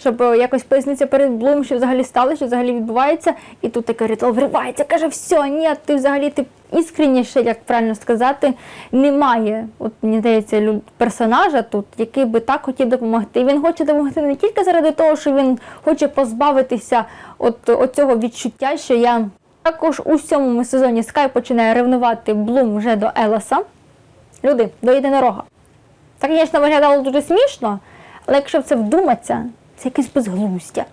щоб е, якось пояснитися перед Блум, що взагалі сталося, що взагалі відбувається. І тут такий ритуал вривається, каже, все, ні, ти взагалі ти іскренніше, як правильно сказати, немає. От мені здається, персонажа тут, який би так хотів допомогти. Він хоче допомогти не тільки заради того, що він хоче позбавитися от, от цього відчуття, що я також у сьомому сезоні Скай починає ревнувати Блум вже до Елеса. Люди, до єдинорога. Це, звісно, виглядало дуже смішно, але якщо в це вдуматися, це якесь безглуздя.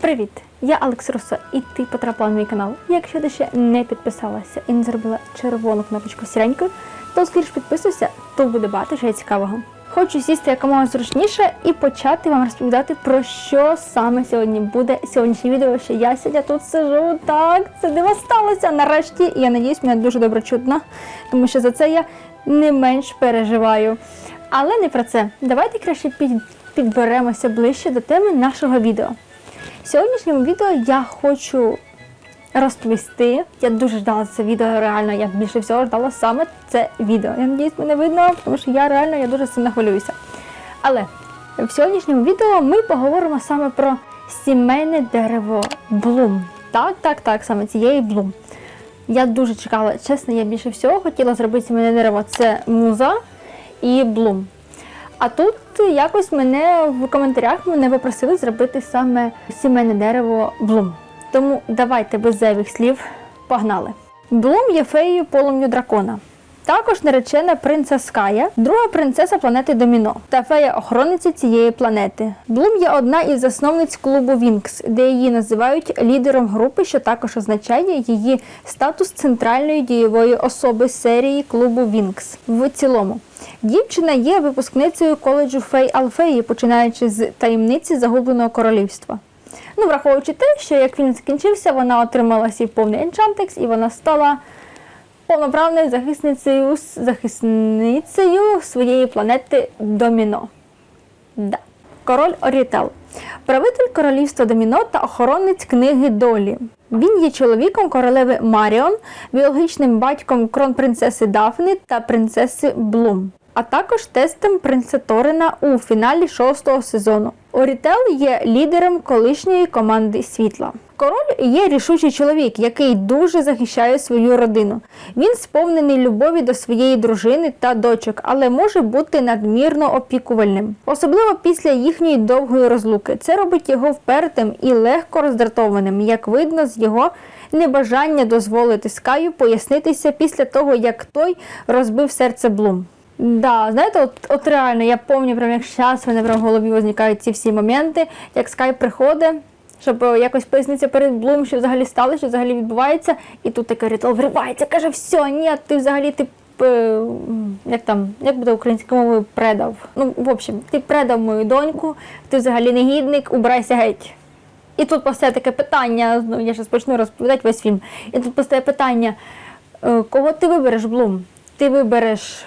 Привіт! Я Алекс Руссо, і ти потрапила на мій канал. Якщо ти ще не підписалася і не зробила червону кнопочку сіренькою, то скоріш підписуйся, то буде багато чого цікавого. Хочу сісти якомога зручніше і почати вам розповідати про що саме сьогодні буде сьогоднішнє відео. Що я сьогодні тут сижу. Так, це диво сталося нарешті. Я надіюсь, мене дуже добре чутно, тому що за це я не менш переживаю. Але не про це. Давайте краще під, підберемося ближче до теми нашого відео. В сьогоднішньому відео я хочу розповісти. Я дуже ждала це відео, реально, я більше всього ждала саме це відео. Я надіюсь, мене видно, тому що я реально я дуже сильно хвилююся. Але в сьогоднішньому відео ми поговоримо саме про сімейне дерево Блум. Так, так, так, саме цієї Блум. Я дуже чекала, чесно, я більше всього хотіла зробити сімейне дерево. Це муза і Блум. А тут якось мене в коментарях мене попросили зробити саме сімейне дерево Блум. Тому давайте без зайвих слів погнали. Блум є феєю полум'ю дракона. Також наречена принцеса Ская, друга принцеса планети Доміно та фея-охоронниця цієї планети. Блум є одна із засновниць клубу Вінкс, де її називають лідером групи, що також означає її статус центральної дієвої особи серії клубу Вінкс. В цілому дівчина є випускницею коледжу Фей Алфеї, починаючи з таємниці загубленого королівства. Ну, враховуючи те, що як він закінчився, вона отримала свій повний енчантекс і вона стала повноправною захисницею, захисницею своєї планети Доміно. Да. Король Орітел. Правитель королівства Доміно та охоронець книги Долі. Він є чоловіком королеви Маріон, біологічним батьком кронпринцеси Дафни та принцеси Блум, а також тестем принца Торина у фіналі шостого сезону. Орітел є лідером колишньої команди світла. Король є рішучий чоловік, який дуже захищає свою родину. Він сповнений любові до своєї дружини та дочок, але може бути надмірно опікувальним, особливо після їхньої довгої розлуки. Це робить його впертим і легко роздратованим, як видно з його небажання дозволити Скаю пояснитися після того, як той розбив серце Блум. Да, знаєте, от, от реально, я пам'ятаю, прям як зараз в мене прям в голові возникають ці всі моменти, як Скай приходить, щоб е, якось пояснитися перед Блум, що взагалі сталося, що взагалі відбувається, і тут такий ритуал вривається, каже, все, ні, ти взагалі ти. е, Як там, як буде українською мовою предав? Ну, в общем, ти предав мою доньку, ти взагалі негідник, убирайся геть. І тут постає таке питання, ну я зараз почну розповідати весь фільм. І тут постає питання: е, кого ти вибереш, Блум? Ти вибереш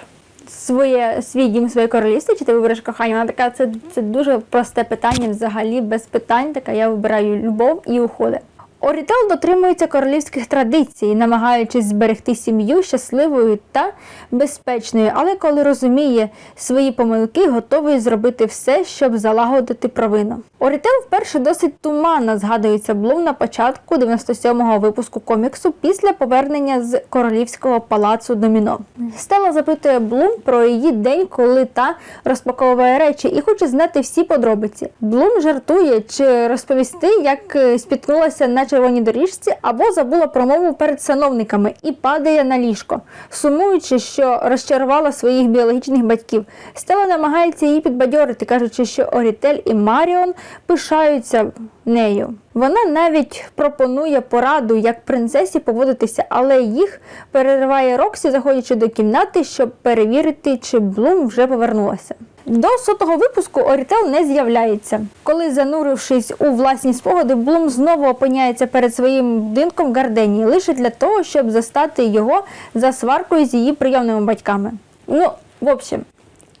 своє, свій дім, своє королівство, чи ти вибереш кохання? Вона така, це, це дуже просте питання, взагалі без питань. Така я вибираю любов і уходи. Орітел дотримується королівських традицій, намагаючись зберегти сім'ю щасливою та безпечною, але коли розуміє свої помилки, готовий зробити все, щоб залагодити провину. Орітел вперше досить туманно згадується Блум на початку 97-го випуску коміксу після повернення з королівського палацу Доміно. Стела запитує Блум про її день, коли та розпаковує речі, і хоче знати всі подробиці. Блум жартує чи розповісти, як е, спіткнулася на червоній доріжці або забула промову перед сановниками і падає на ліжко, сумуючи, що розчарувала своїх біологічних батьків. Стела намагається її підбадьорити, кажучи, що Орітель і Маріон пишаються нею. Вона навіть пропонує пораду, як принцесі поводитися, але їх перериває Роксі, заходячи до кімнати, щоб перевірити, чи Блум вже повернулася. До сотого випуску Орітел не з'являється. Коли, занурившись у власні спогади, Блум знову опиняється перед своїм будинком в Гарденії, лише для того, щоб застати його за сваркою з її прийомними батьками. Ну, в общем,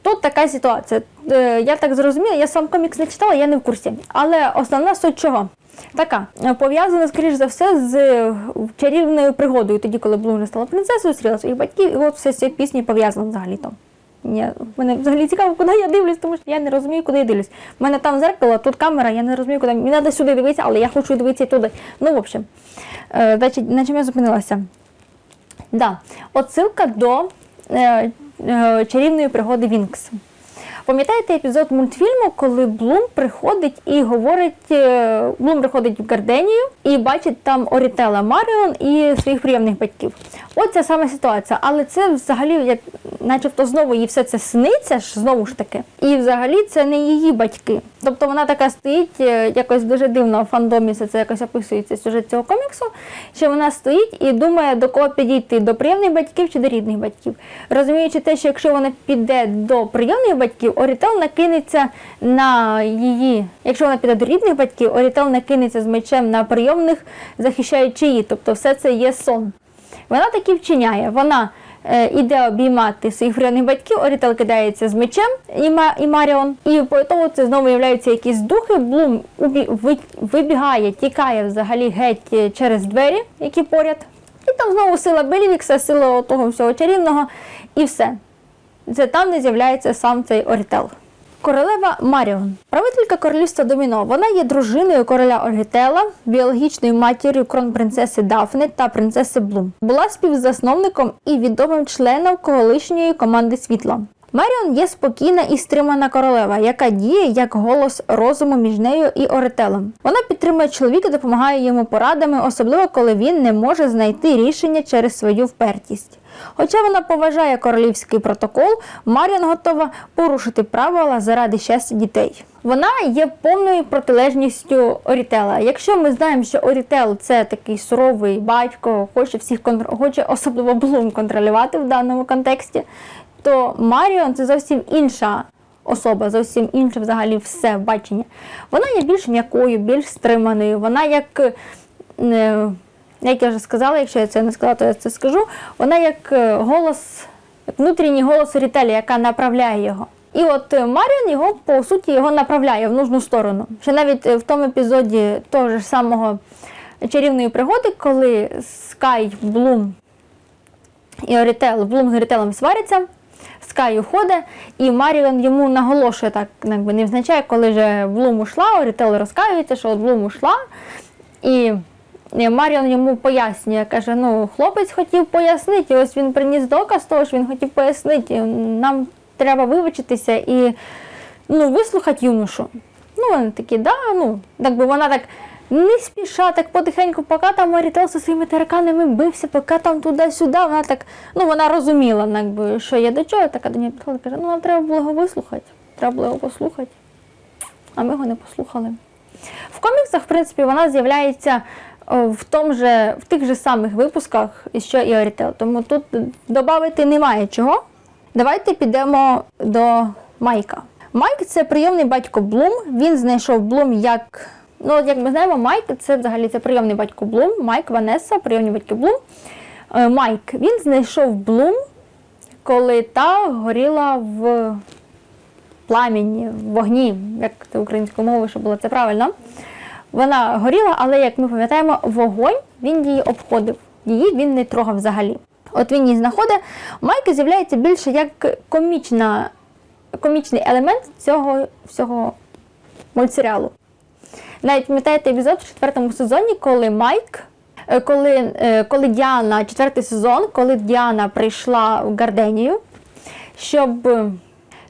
Тут така ситуація. Е, Я так зрозуміла, я сам комікс не читала, я не в курсі. Але основна суть чого? Така, е, пов'язана, скоріш за все, з чарівною пригодою, тоді, коли Блум вже стала принцесою, зустріла своїх батьків, і от все з цією піснею пов'язано взагалі-то. Ні, мене взагалі цікаво, куди я дивлюсь, тому що я не розумію, куди я дивлюсь. У мене там зеркало, тут камера, я не розумію, куди. Мені треба сюди дивитися, але я хочу дивитися туди. Ну, в общем, е, значить, на чому я зупинилася? Да. Отсилка до е, е, чарівної пригоди Вінкс. Пам'ятаєте епізод мультфільму, коли Блум приходить і говорить, е, Блум приходить в Гарденію і бачить там Орітела Маріон і своїх приємних батьків. От ця сама ситуація, але це взагалі, як начебто знову їй все це сниться ж знову ж таки. І взагалі це не її батьки. Тобто вона така стоїть, е, якось дуже дивно в фандомі це якось описується сюжет цього коміксу, що вона стоїть і думає, до кого підійти, до прийомних батьків чи до рідних батьків. Розуміючи те, що якщо вона піде до прийомних батьків, Орітел накинеться на її. Якщо вона піде до рідних батьків, Орітел накинеться з мечем на прийомних, захищаючи її. Тобто все це є сон. Вона таки вчиняє. Вона е, іде обіймати своїх прийомних батьків, Орітел кидається з мечем і, Маріон. І по того це знову являються якісь духи. Блум вибігає, тікає взагалі геть е, через двері, які поряд. І там знову сила Белівікса, сила того всього чарівного, і все. Це там, де з'являється сам цей Орітел. Королева Маріон, правителька королівства Доміно. Вона є дружиною короля Оргітела, біологічною матір'ю кронпринцеси Дафни та принцеси Блум. Була співзасновником і відомим членом колишньої команди світла. Маріон є спокійна і стримана королева, яка діє як голос розуму між нею і Орителем. Вона підтримує чоловіка, допомагає йому порадами, особливо коли він не може знайти рішення через свою впертість. Хоча вона поважає королівський протокол, Маріон готова порушити правила заради щастя дітей. Вона є повною протилежністю Орітела. Якщо ми знаємо, що Орітел це такий суровий батько, хоче всіх контр... хоче особливо Блум контролювати в даному контексті, то Маріон це зовсім інша особа, зовсім інше взагалі все бачення. Вона є більш м'якою, більш стриманою. Вона як. Як я вже сказала, якщо я це не сказала, то я це скажу. Вона як е, голос, як внутрішній голос Рітелі, яка направляє його. І от е, Маріон його, по суті, його направляє в нужну сторону. Ще навіть е, в тому епізоді того ж самого чарівної пригоди, коли Скай, Блум і Орітел, Блум з Орітелем сваряться, Скай уходить, і Маріон йому наголошує так, якби не визначає, коли вже Блум ушла, Орітел розкаюється, що от Блум ушла. І Маріон йому пояснює, каже, ну, хлопець хотів пояснити, ось він приніс доказ того, що він хотів пояснити. Нам треба вибачитися і ну, вислухати юношу. Ну, вони такі, да, ну, так би вона так не спіша, так потихеньку, поки там Марітел зі своїми тараканами бився, поки там туди-сюди, вона так, ну, вона розуміла, якби, що є до чого, така до нього підходить, каже, ну, нам треба було його вислухати, треба було його послухати. А ми його не послухали. В коміксах, в принципі, вона з'являється в, том же, в тих же самих випусках, що і Орітел. Тому тут додати немає чого. Давайте підемо до Майка. Майк це прийомний батько Блум. Він знайшов Блум як. Ну, як ми знаємо, Майк це взагалі це прийомний батько Блум. Майк Ванеса, прийомні батьки Блум. Е, Майк він знайшов Блум, коли та горіла в пламені, в вогні, як це українською мовою, щоб було це правильно. Вона горіла, але як ми пам'ятаємо, вогонь він її обходив. Її він не трогав взагалі. От він її знаходить. Майк з'являється більше як комічна, комічний елемент цього всього мультсеріалу. Навіть пам'ятаєте епізод в четвертому сезоні, коли Майк, е, коли, е, коли Діана, четвертий сезон, коли Діана прийшла в Гарденію, щоб,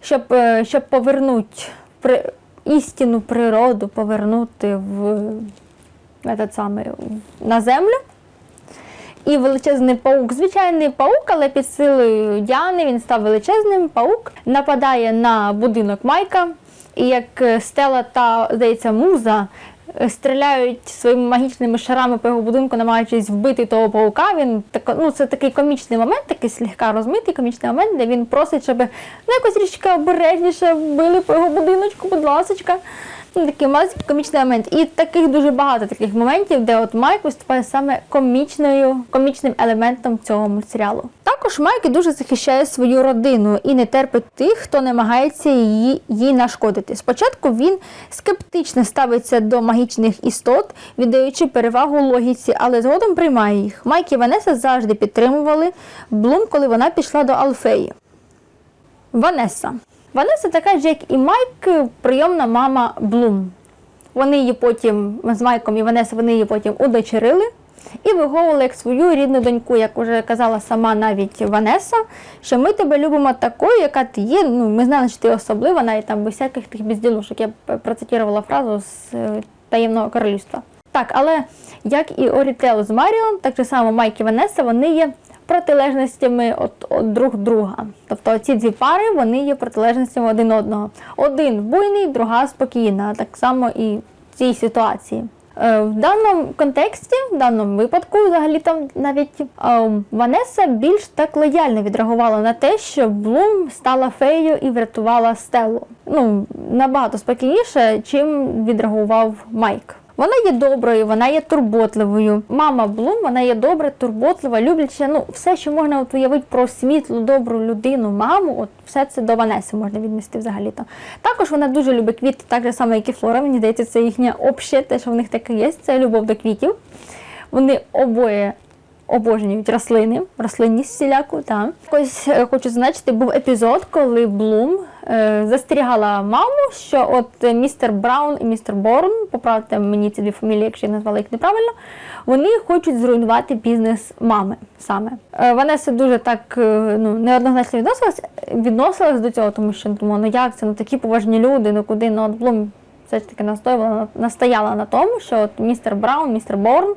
щоб, е, щоб повернути при, істинну природу, повернути в, этот самий, на землю. І величезний паук, звичайний паук, але під силою Діани він став величезним. Паук нападає на будинок Майка. І як е, Стела та, здається, муза стріляють своїми магічними шарами по його будинку, намагаючись вбити того паука. Він так, ну, це такий комічний момент, такий слегка розмитий комічний момент, де він просить, щоб ну, якось річка обережніше вбили по його будиночку, будь ласочка. Ну, такий маленький комічний момент. І таких дуже багато таких моментів, де от Майк виступає саме комічною, комічним елементом цього мультсеріалу. Також Майк дуже захищає свою родину і не терпить тих, хто намагається її, їй нашкодити. Спочатку він скептично ставиться до магічних істот, віддаючи перевагу логіці, але згодом приймає їх. Майк і Ванеса завжди підтримували Блум, коли вона пішла до Алфеї. Ванеса. Ванеса така ж, як і Майк, прийомна мама Блум. Вони її потім з Майком і Ванеса, вони її потім удочерили і виховували як свою рідну доньку, як вже казала сама навіть Ванеса, що ми тебе любимо такою, яка ти є. Ну, ми знали, що ти особлива, навіть там без всяких тих безділушок. Я процитувала фразу з е, таємного королівства. Так, але як і Орітел з Маріон, так же само Майк і Ванеса, вони є протилежностями от, от друг друга. Тобто ці дві пари вони є протилежностями один одного. Один буйний, друга спокійна. Так само і в цій ситуації. Е, В даному контексті, в даному випадку, взагалі там навіть е, Ванеса більш так лояльно відреагувала на те, що Блум стала феєю і врятувала Стеллу. Ну, набагато спокійніше, чим відреагував Майк. Вона є доброю, вона є турботливою. Мама Блум, вона є добра, турботлива, любляча. Ну, все, що можна от уявити про світлу, добру людину, маму, от все це до Ванеси можна віднести взагалі-то. Також вона дуже любить квіти, так же як і Флора. Мені здається, це їхнє обще, те, що в них таке є, це любов до квітів. Вони обоє обожнюють рослини, рослинність всіляку. Якось е, хочу зазначити, був епізод, коли Блум застерігала маму, що от е, містер Браун і містер Борн, поправте мені ці дві фамілії, якщо я назвала їх неправильно, вони хочуть зруйнувати бізнес мами саме. Е, Ванеса дуже так е, ну, неоднозначно відносилась, відносилась до цього, тому що думала, ну як це, ну такі поважні люди, ну куди, ну от все ж таки настояла, настояла на тому, що от містер Браун, містер Борн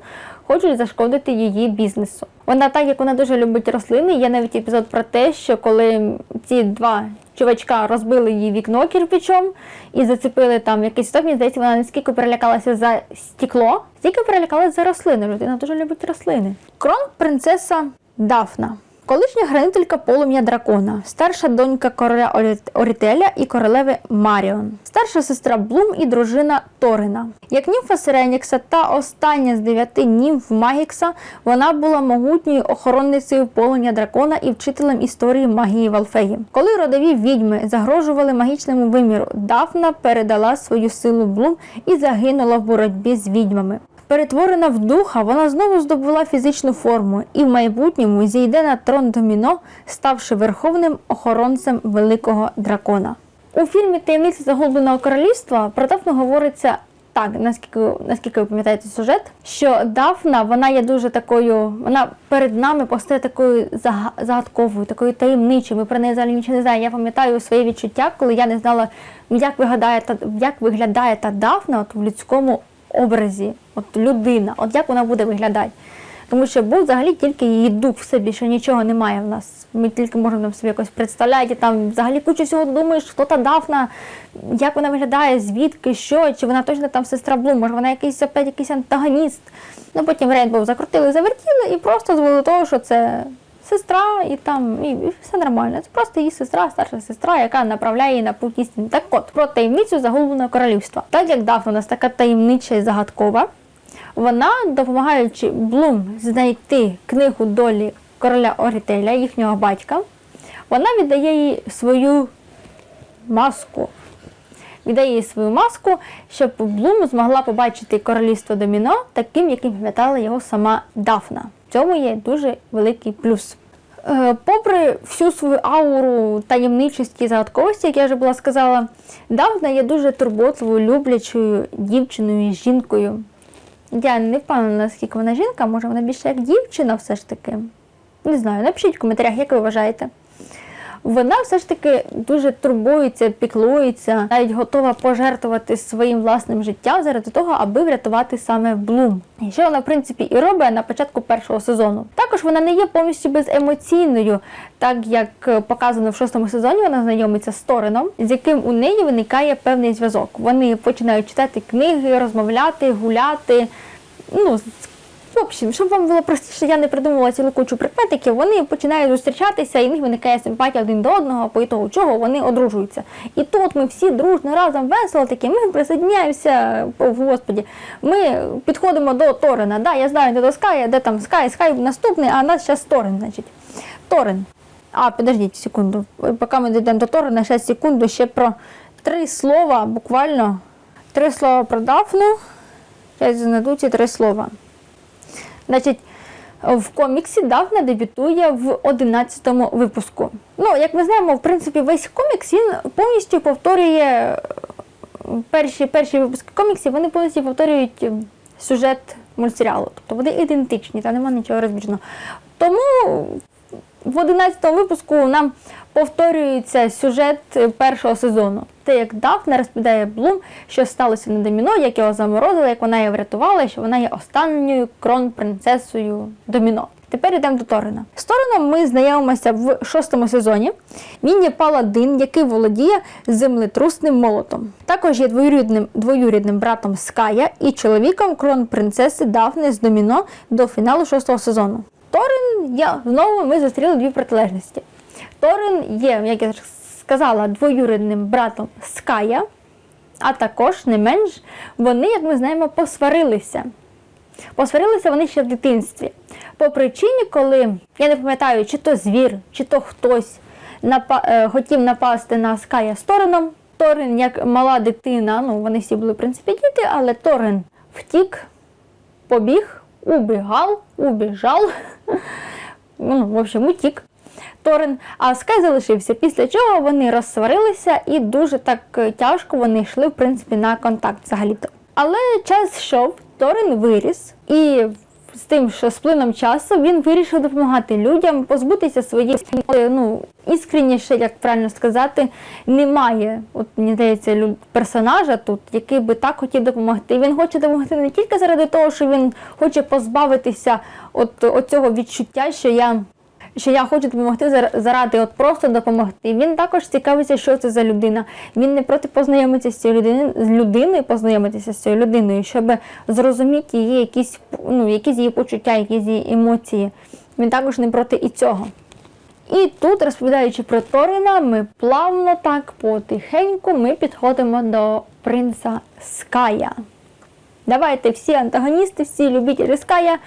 хочуть зашкодити її бізнесу. Вона, так як вона дуже любить рослини, є навіть епізод про те, що коли ці два чувачка розбили її вікно кирпичом і зацепили там якийсь сток, мені здається, вона наскільки перелякалася за стекло, стільки перелякалася за рослини. Людина дуже любить рослини. Крон принцеса Дафна. Колишня хранителька полум'я дракона, старша донька короля Орітеля і королеви Маріон, старша сестра Блум і дружина Торина. Як німфа Сиренікса та остання з дев'яти німф Магікса, вона була могутньою охоронницею полум'я дракона і вчителем історії магії Валфеї. Коли родові відьми загрожували магічному виміру, Дафна передала свою силу Блум і загинула в боротьбі з відьмами. Перетворена в духа, вона знову здобула фізичну форму і в майбутньому зійде на трон доміно, ставши верховним охоронцем великого дракона. У фільмі Таємниці загубленого королівства про Дафну говориться так, наскільки, наскільки ви пам'ятаєте сюжет, що Дафна вона є дуже такою, вона перед нами постає такою загадковою, такою таємничою. Ми про неї взагалі нічого не знаємо. Я пам'ятаю своє відчуття, коли я не знала, як виглядає та як виглядає та Дафна от в людському образі, от людина, от як вона буде виглядати. Тому що був взагалі тільки її дух, все більше нічого немає в нас. Ми тільки можемо собі якось представляти, там взагалі кучу всього думаєш, хто та Дафна, як вона виглядає, звідки, що, чи вона точно там сестра Блум, може вона якийсь опять якийсь антагоніст. Ну потім Рейнбоу закрутили, завертіли і просто звели того, що це сестра, і там і, все нормально. Це просто її сестра, старша сестра, яка направляє її на путь істини. Так от, про таємницю загубленого королівства. Так як Дафна у нас така таємнича і загадкова, вона, допомагаючи Блум знайти книгу долі короля Орітеля, їхнього батька, вона віддає їй свою маску. Віддає їй свою маску, щоб Блум змогла побачити королівство Доміно таким, яким пам'ятала його сама Дафна. В цьому є дуже великий плюс. Е, Попри всю свою ауру таємничості і загадковості, як я вже була сказала, Дафна є дуже турботливою, люблячою дівчиною, жінкою. Я не впевнена, наскільки вона жінка, може вона більше як дівчина все ж таки. Не знаю, напишіть в коментарях, як ви вважаєте. Вона все ж таки дуже турбується, піклується, навіть готова пожертвувати своїм власним життям заради того, аби врятувати саме Блум. Що вона, в принципі, і робить на початку першого сезону. Також вона не є повністю беземоційною, так як показано в шостому сезоні, вона знайомиться з Торином, з яким у неї виникає певний зв'язок. Вони починають читати книги, розмовляти, гуляти. Ну, в общем, щоб вам було простіше, я не придумувала цілу кучу прикметиків, вони починають зустрічатися, і в них виникає симпатія один до одного, по ітогу чого вони одружуються. І тут ми всі дружно разом весело такі, ми присоединяємося, о, господі, ми підходимо до Торина. Да, я знаю, де до Ская, де там Скай, Скай наступний, а у нас зараз Торин, значить. Торин. А, подождіть секунду. Поки ми дійдемо до Торина, ще секунду, ще про три слова, буквально три слова про Дафну. Я знайду ці три слова. Значить, в коміксі Дафна дебютує в 11 випуску. Ну, як ми знаємо, в принципі, весь комікс він повністю повторює перші, перші випуски коміксів, вони повністю повторюють сюжет мультсеріалу. Тобто вони ідентичні, там немає нічого розбіжного. Тому в 11 випуску нам повторюється сюжет першого сезону. Те, як Дафна розповідає Блум, що сталося на доміно, як його заморозили, як вона її врятувала, і що вона є останньою крон-принцесою доміно. Тепер йдемо до Торина. З Торином ми знайомимося в шостому сезоні. Він є паладин, який володіє землетрусним молотом. Також є двоюрідним, двоюрідним братом Ская і чоловіком крон-принцеси Дафни з доміно до фіналу шостого сезону. Торин, я знову ми зустріли дві протилежності. Торин є, як я сказала, двоюрідним братом Ская, а також не менш вони, як ми знаємо, посварилися. Посварилися вони ще в дитинстві. По причині, коли я не пам'ятаю, чи то звір, чи то хтось напа- е, хотів напасти на Ская з Торином. Торин, як мала дитина, ну вони всі були в принципі діти, але Торин втік, побіг, убігав, убіжав. Ну, в общем, утік. Торин, а Скай залишився. Після чого вони розсварилися і дуже так е, тяжко вони йшли, в принципі, на контакт взагалі-то. Але час йшов, Торин виріс, і з тим, що з плином часу він вирішив допомагати людям, позбутися своєї е, ну, іскренніше, як правильно сказати, немає. От мені здається, персонажа тут, який би так хотів допомогти. Він хоче допомогти не тільки заради того, що він хоче позбавитися от цього відчуття, що я що я хочу допомогти заради от просто допомогти. Він також цікавиться, що це за людина. Він не проти познайомитися з цією людиною, з людиною, познайомитися з цією людиною, щоб зрозуміти її якісь, ну, якісь її почуття, якісь її емоції. Він також не проти і цього. І тут, розповідаючи про Торина, ми плавно так потихеньку ми підходимо до принца Ская. Давайте всі антагоністи, всі любителі Ская.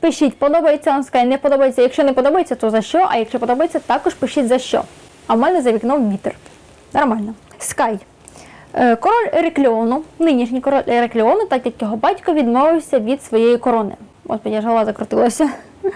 Пишіть, подобається вам Sky, не подобається. Якщо не подобається, то за що? А якщо подобається, також пишіть за що. А в мене за вікном вітер. Нормально. Скай. Е, Король Ерекліону, нинішній король Ерекліону, так як його батько відмовився від своєї корони. Господи, аж голова закрутилася.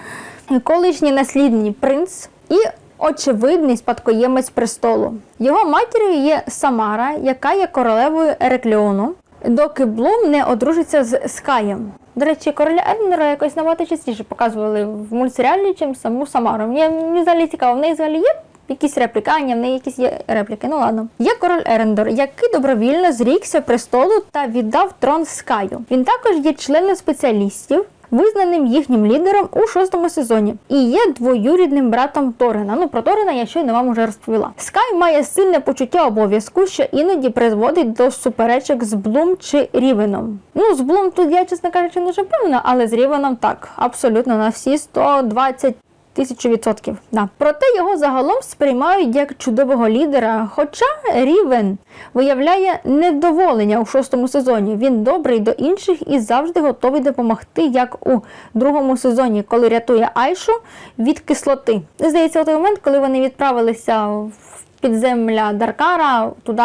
Колишній наслідний принц і очевидний спадкоємець престолу. Його матір'ю є Самара, яка є королевою Ерекліону, доки Блум не одружиться з Скаєм. До речі, короля Ернера якось набагато частіше показували в мультсеріалі, чим саму Самару. Мені, мені взагалі цікаво, в неї взагалі є якісь репліки, а в неї якісь є репліки. Ну ладно. Є король Ерендор, який добровільно зрікся престолу та віддав трон Скаю. Він також є членом спеціалістів. Визнаним їхнім лідером у шостому сезоні і є двоюрідним братом Торгена. Ну про Торгена я щойно вам уже розповіла. Скай має сильне почуття обов'язку, що іноді призводить до суперечок з Блум чи Рівеном. Ну з Блум тут я, чесно кажучи, не вже певна, але з Рівеном так, абсолютно на всі 120 Тисячу відсотків. Да. Проте його загалом сприймають як чудового лідера. Хоча Рівен виявляє невдоволення у шостому сезоні. Він добрий до інших і завжди готовий допомогти, як у другому сезоні, коли рятує Айшу від кислоти. Здається, у той момент, коли вони відправилися в підземля Даркара туди.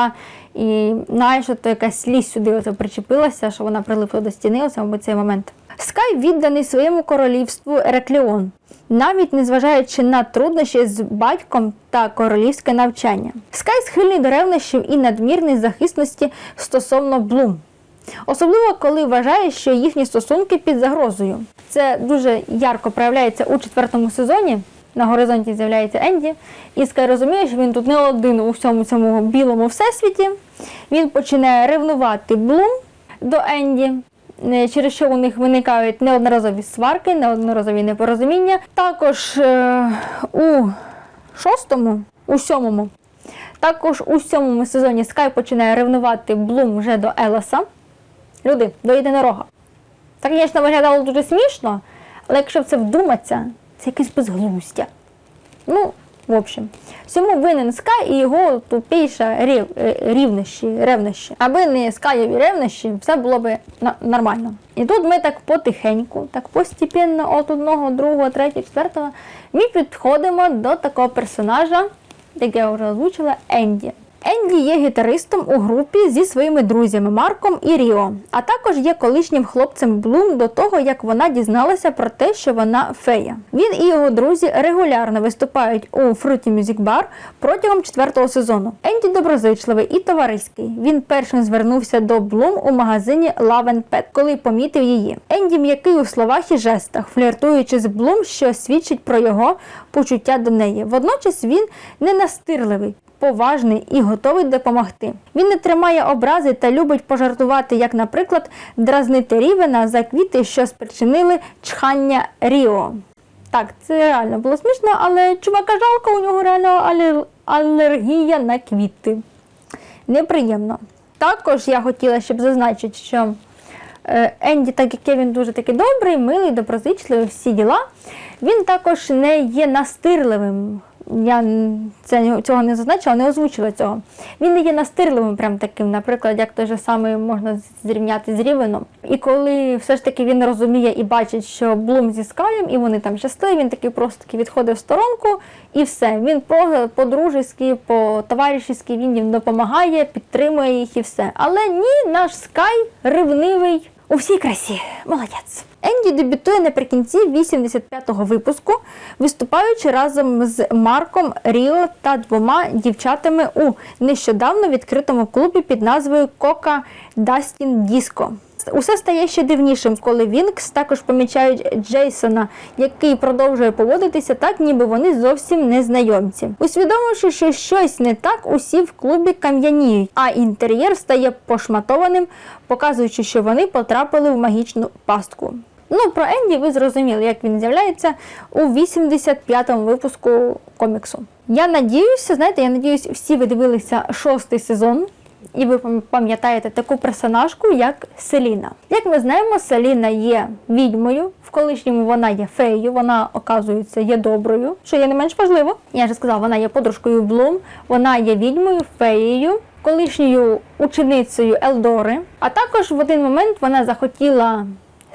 І на Айшу то якась слізь сюди оце причепилася, що вона прилипла до стіни, мабуть, цей момент. Скай відданий своєму королівству Ерекліон, навіть незважаючи на труднощі з батьком та королівське навчання. Скай схильний до ревнощів і надмірної захисності стосовно Блум. Особливо, коли вважає, що їхні стосунки під загрозою. Це дуже ярко проявляється у четвертому сезоні. На горизонті з'являється Енді, і Скай розуміє, що він тут не один у всьому цьому білому всесвіті. Він починає ревнувати Блум до Енді, через що у них виникають неодноразові сварки, неодноразові непорозуміння. Також е, у шостому, у сьомому, також у сьомому сезоні Скай починає ревнувати Блум вже до Елеса. Люди, до єдинорога. Це, звісно, виглядало дуже смішно, але якщо в це вдуматися, це якесь безглуздя. Ну, в общем, всьому винен Скай і його тупіша рів, е, рівнощі, ревнощі. Аби не Скаєві ревнощі, все було б на- нормально. І тут ми так потихеньку, так постепенно, от одного, другого, третього, четвертого, ми підходимо до такого персонажа, як я вже озвучила, Енді. Енді є гітаристом у групі зі своїми друзями Марком і Ріо, а також є колишнім хлопцем Блум до того, як вона дізналася про те, що вона фея. Він і його друзі регулярно виступають у Fruity Music Bar протягом четвертого сезону. Енді доброзичливий і товариський. Він першим звернувся до Блум у магазині Love and Pet, коли помітив її. Енді м'який у словах і жестах, фліртуючи з Блум, що свідчить про його почуття до неї. Водночас він не настирливий. Поважний і готовий допомогти. Він не тримає образи та любить пожартувати, як, наприклад, дразнити Рівена за квіти, що спричинили чхання Ріо. Так, це реально було смішно, але чувака жалко, у нього реально алергія на квіти. Неприємно. Також я хотіла, щоб зазначити, що е, Енді, так як він дуже такий добрий, милий, доброзичливий, всі діла, він також не є настирливим. Я це, цього не зазначила, не озвучила цього. Він не є настирливим, прям таким, наприклад, як той же самий можна зрівняти з Рівеном. І коли все ж таки він розуміє і бачить, що Блум зі Скаєм, і вони там щасливі, він такий просто таки відходить в сторонку і все. Він по- по-дружески, по-товаришески, він їм допомагає, підтримує їх і все. Але ні, наш Скай ревнивий у всій красі. Молодець. Енді дебютує наприкінці 85-го випуску, виступаючи разом з Марком Ріо та двома дівчатами у нещодавно відкритому клубі під назвою Кока Дастін Діско. Усе стає ще дивнішим, коли Вінкс також помічають Джейсона, який продовжує поводитися так, ніби вони зовсім не знайомці. Усвідомивши, що щось не так, усі в клубі кам'яніють, а інтер'єр стає пошматованим, показуючи, що вони потрапили в магічну пастку. Ну, про Енді ви зрозуміли, як він з'являється у 85-му випуску коміксу. Я надіюся, знаєте, я надіюсь, всі ви дивилися шостий сезон. І ви пам'ятаєте таку персонажку, як Селіна. Як ми знаємо, Селіна є відьмою, в колишньому вона є феєю, вона, оказується, є доброю, що є не менш важливо. Я вже сказала, вона є подружкою Блум, вона є відьмою, феєю, колишньою ученицею Елдори. А також в один момент вона захотіла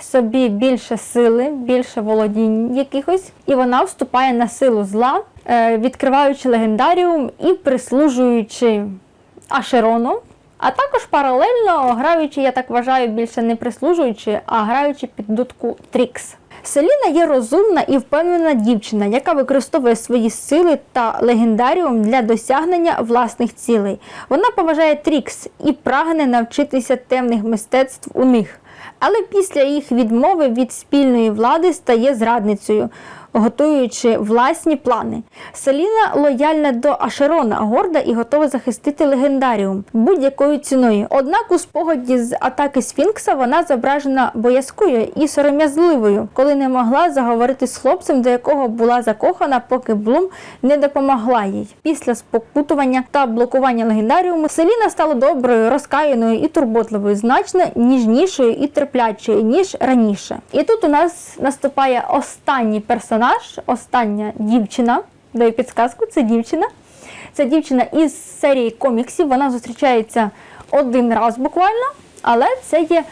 собі більше сили, більше володінь якихось, і вона вступає на силу зла, е, відкриваючи легендаріум і прислужуючи Ашерону. А також паралельно граючи, я так вважаю, більше не прислужуючи, а граючи під дудку Трікс. Селіна є розумна і впевнена дівчина, яка використовує свої сили та легендаріум для досягнення власних цілей. Вона поважає Трікс і прагне навчитися темних мистецтв у них. Але після їх відмови від спільної влади стає зрадницею, готуючи власні плани. Селіна лояльна до Ашерона, горда і готова захистити легендаріум будь-якою ціною. Однак у спогаді з атаки Сфінкса вона зображена боязкою і сором'язливою, коли не могла заговорити з хлопцем, до якого була закохана, поки Блум не допомогла їй. Після спокутування та блокування легендаріуму Селіна стала доброю, розкаяною і турботливою, значно ніжнішою і терплячою, ніж раніше. І тут у нас наступає останній персонаж, остання дівчина. Даю підсказку, це дівчина. Це дівчина із серії коміксів. Вона зустрічається один раз буквально, але це є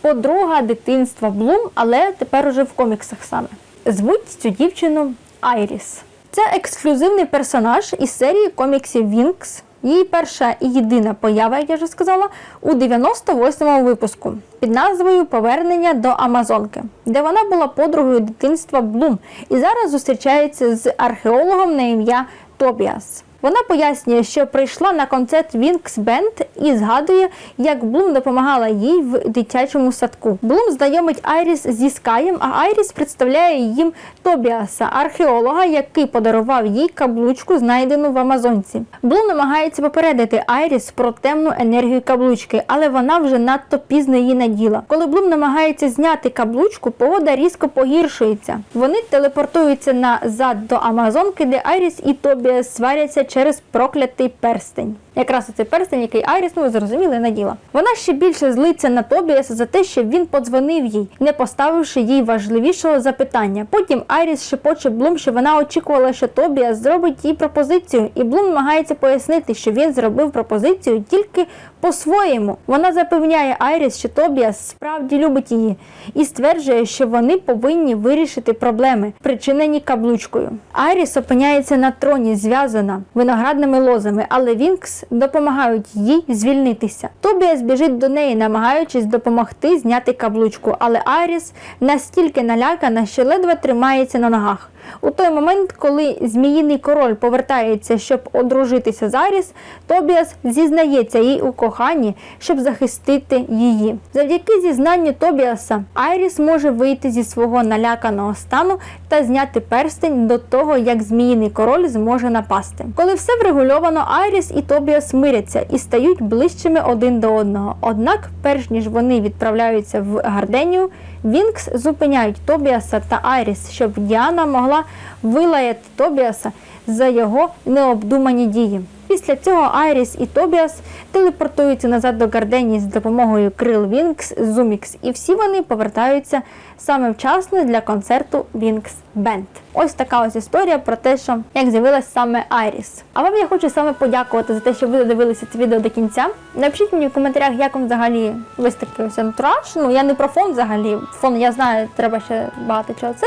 подруга дитинства Блум, але тепер уже в коміксах саме. Звуть цю дівчину Айріс. Це ексклюзивний персонаж із серії коміксів Вінкс. Її перша і єдина поява, як я вже сказала, у 98-му випуску під назвою Повернення до Амазонки, де вона була подругою дитинства Блум і зараз зустрічається з археологом на ім'я Тобіас. Вона пояснює, що прийшла на концерт Вінкс Бенд і згадує, як Блум допомагала їй в дитячому садку. Блум знайомить Айріс зі Скаєм, а Айріс представляє їм Тобіаса, археолога, який подарував їй каблучку, знайдену в Амазонці. Блум намагається попередити Айріс про темну енергію каблучки, але вона вже надто пізно її наділа. Коли Блум намагається зняти каблучку, погода різко погіршується. Вони телепортуються назад до Амазонки, де Айріс і Тобіас сваряться через проклятий перстень. Якраз оцей перстень, який Айріс, ну зрозуміли, наділа. Вона ще більше злиться на Тобіаса за те, що він подзвонив їй, не поставивши їй важливішого запитання. Потім Айріс шепоче Блум, що вона очікувала, що Тобіас зробить їй пропозицію, і Блум намагається пояснити, що він зробив пропозицію тільки по-своєму. Вона запевняє Айріс, що Тобіас справді любить її, і стверджує, що вони повинні вирішити проблеми, причинені каблучкою. Айріс опиняється на троні, зв'язана виноградними лозами, але Вінкс допомагають їй звільнитися. Тобіас біжить до неї, намагаючись допомогти зняти каблучку, але Айріс настільки налякана, що ледве тримається на ногах. У той момент, коли зміїний король повертається, щоб одружитися з Айріс, Тобіас зізнається їй у коханні, щоб захистити її. Завдяки зізнанню Тобіаса Айріс може вийти зі свого наляканого стану та зняти перстень до того, як зміїний король зможе напасти. Коли все врегульовано, Айріс і Тобіас миряться і стають ближчими один до одного. Однак, перш ніж вони відправляються в Гарденію, Вінкс зупиняють Тобіаса та Айріс, щоб Діана могла вилаяти Тобіаса за його необдумані дії. Після цього Айріс і Тобіас телепортуються назад до Гарденії з допомогою крил Вінкс Зумікс, і всі вони повертаються саме вчасно для концерту Вінкс Бенд. Ось така ось історія про те, що як з'явилась саме Айріс. А вам я хочу саме подякувати за те, що ви додивилися це відео до кінця. Напишіть мені в коментарях, як вам взагалі ось антураж. Ну я не про фон взагалі. Фон я знаю, треба ще багато чого це.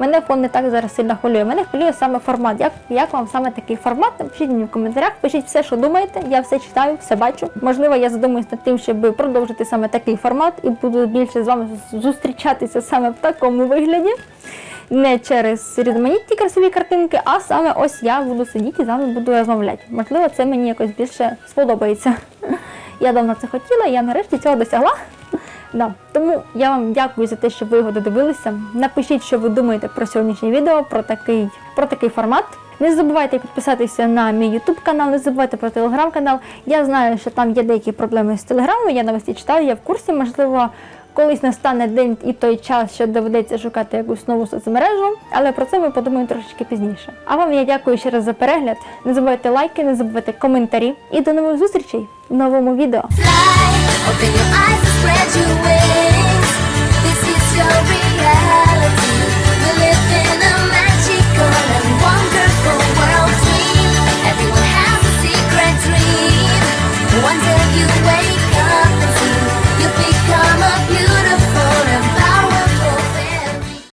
Мене фон не так зараз сильно хвилює. Мене хвилює саме формат. Як, як вам саме такий формат? Напишіть мені в коментарях, пишіть все, що думаєте. Я все читаю, все бачу. Можливо, я задумаюсь над тим, щоб продовжити саме такий формат і буду більше з вами зустрічатися саме в такому вигляді. Не через різноманітні красиві картинки, а саме ось я буду сидіти і з вами буду розмовляти. Можливо, це мені якось більше сподобається. Я давно це хотіла, я нарешті цього досягла. Да. Тому я вам дякую за те, що ви його додивилися. Напишіть, що ви думаєте про сьогоднішнє відео, про такий, про такий формат. Не забувайте підписатися на мій YouTube канал, не забувайте про телеграм-канал. Я знаю, що там є деякі проблеми з телеграмом, я новості читаю, я в курсі, можливо, Колись настане день і той час, що доведеться шукати якусь нову соцмережу, але про це ми подумаємо трошечки пізніше. А вам я дякую ще раз за перегляд. Не забувайте лайки, не забувайте коментарі. І до нових зустрічей в новому відео. One day you wait